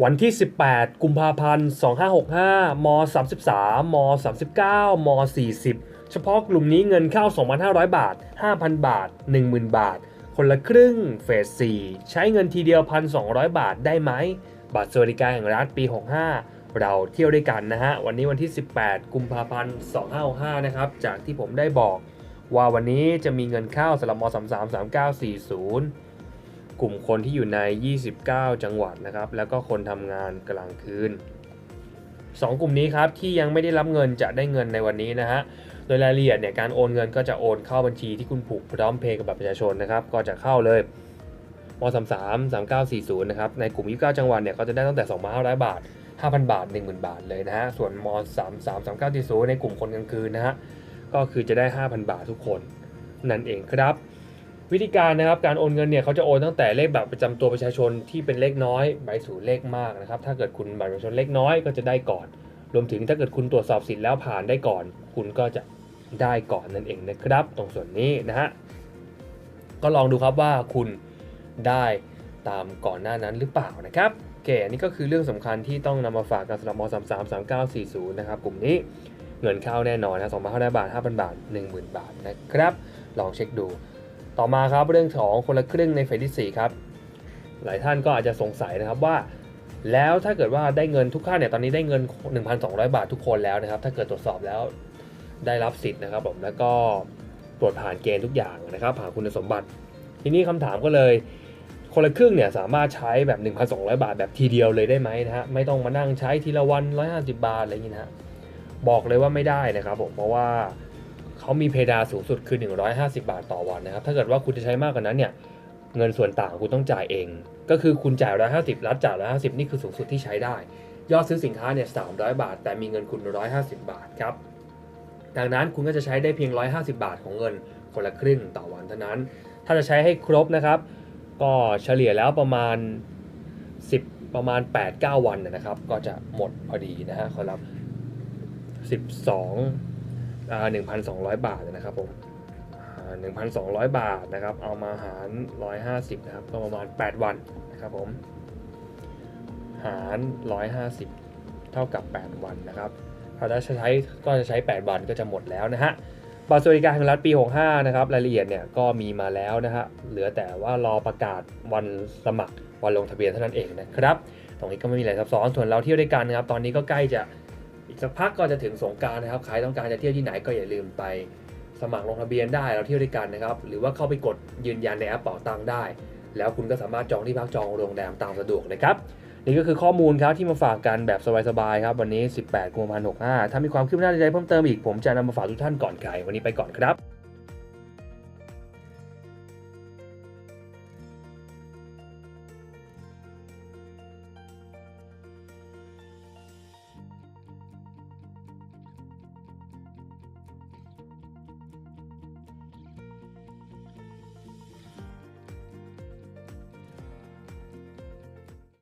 วันที่ 18 กุมภาพันธ์ 2565 ม 33 ม 39 ม 40 เฉพาะกลุ่มนี้เงินเข้า 2,500 บาท 5,000 บาท 10,000 บาท คนละครึ่ง เฟส 4 ใช้เงินทีเดียว 1,200 บาทได้ไหม บัตรสวัสดิการแห่งรัฐปี 65 เราเที่ยวด้วยกันนะฮะ วันนี้วันที่ 18 กุมภาพันธ์ 2565 นะครับ จากที่ผมได้บอก ว่าวันนี้จะมีเงินเข้าสำหรับม 33 3940 กลุ่มคนที่อยู่ใน 29 จังหวัดนะครับ แล้วก็คนทำงานกลางคืน 2 กลุ่มนี้ครับที่ยังไม่ได้รับเงินจะได้เงินในวันนี้นะฮะ โดยรายละเอียดเนี่ยการโอนเงินก็จะโอนเข้าบัญชีที่คุณผูกพร้อมเพย์กับบัตรประชาชนนะครับ ก็จะเข้าเลยม33 3940 นะครับ ในกลุ่ม 29 จังหวัดเนี่ยก็จะได้ตั้งแต่ 2,500 บาท 5,000 บาท 10,000 บาทเลยนะฮะ ส่วนม33 3940 ในกลุ่มคนกลางคืนนะฮะ ก็คือจะได้ 5,000 บาททุกคนนั่นเองครับ วิธีการนะครับการโอนเงินเนี่ยเขาจะโอนตั้งแต่เลขบัตรประจำตัวประชาชนที่เป็นเลขน้อยไปสู่เลขมากนะครับ ถ้าเกิดคุณบัตรประชาชนเลขน้อยก็จะได้ก่อน รวมถึงถ้าเกิดคุณตรวจสอบสิทธิ์แล้วผ่านได้ก่อน คุณก็จะได้ก่อนนั่นเองนะครับ ตรงส่วนนี้นะฮะก็ลองดูครับว่าคุณได้ตามก่อนหน้านั้นหรือเปล่านะครับโอเคอันนี้ก็คือเรื่องสำคัญที่ต้องนำมาฝากกันสำหรับม33 3940 นะครับกลุ่มนี้เงินเข้าแน่นอนนะ2,500บาท 5,000 บาท 10,000 บาทนะครับ ลองเช็คดู ต่อมาครับเรื่องของคนละครึ่งในเฟสที่4ครับหลายท่านก็อาจจะสงสัยนะครับว่า แล้วถ้าเกิดว่าได้เงินทุกท่านเนี่ยตอนนี้ได้เงิน 1,200 บาททุกคนแล้วนะครับ ถ้าเกิดตรวจสอบแล้วได้รับสิทธิ์นะครับผมแล้วก็ตรวจผ่านเกณฑ์ทุกอย่างนะครับผ่านคุณสมบัติ ทีนี้คำถามก็เลย คนละครึ่งเนี่ยสามารถใช้แบบ 1,200 บาทแบบทีเดียวเลยได้ไหมนะฮะไม่ต้องมานั่งใช้ทีละวัน 150 บาทอะไรอย่างนี้นะฮะบอกเลยว่าไม่ได้นะครับผมเพราะว่า เขามีเพดานสูงสุดคือ 150 บาทต่อวันนะครับ ถ้าเกิดว่าคุณจะใช้มากกว่านั้นเนี่ย เงินส่วนต่างคุณต้องจ่ายเอง ก็คือคุณจ่าย 150 รัฐจ่าย 150 นี่คือสูงสุดที่ใช้ได้ ยอดซื้อสินค้าเนี่ย 300 บาท แต่มีเงินคุณ 150 บาทครับ ดังนั้นคุณก็จะใช้ได้เพียง 150 บาทของเงินคนละครึ่งต่อวันเท่านั้น ถ้าจะใช้ให้ครบนะครับ ก็เฉลี่ยแล้วประมาณ 10 ประมาณ 8-9 วันนะครับ ก็จะหมดพอดีนะฮะครับ 12 อ่า1,200บาทนะครับผมอ่า1,200บาทนะครับ เอามาหาร150นะครับ ก็ประมาณ8วันนะครับผม หาร150เท่ากับ8วันนะครับถ้าจะใช้ก็จะใช้8วันก็จะหมดแล้วนะฮะบัตรสวัสดิการแห่งรัฐปี 65 นะครับ รายละเอียดเนี่ยก็มีมาแล้วนะฮะ เหลือแต่ว่ารอประกาศวันสมัครวันลงทะเบียนเท่านั้นเองนะครับ ตรงนี้ก็ไม่มีอะไรซับซ้อน ส่วนเราเที่ยวด้วยกันนะครับ ตอนนี้ก็ใกล้จะ อีกสักพักก็จะถึงสงการนะครับ ใครต้องการจะเที่ยวที่ไหนก็อย่าลืมไปสมัครลงทะเบียนได้เราเที่ยวด้วยกันนะครับ หรือว่าเข้าไปกดยืนยันในแอปเป๋าตังได้ แล้วคุณก็สามารถจองที่พักจองโรงแรมตามสะดวกเลยครับ นี่ก็คือข้อมูลครับที่มาฝากกันแบบสบายๆครับวันนี้ 18กุมภาพันธ์65ถ้ามีความคืบหน้าใดๆเพิ่มเติมอีกผมจะนำมาฝากทุกท่านก่อนใครวันนี้ไปก่อนครับ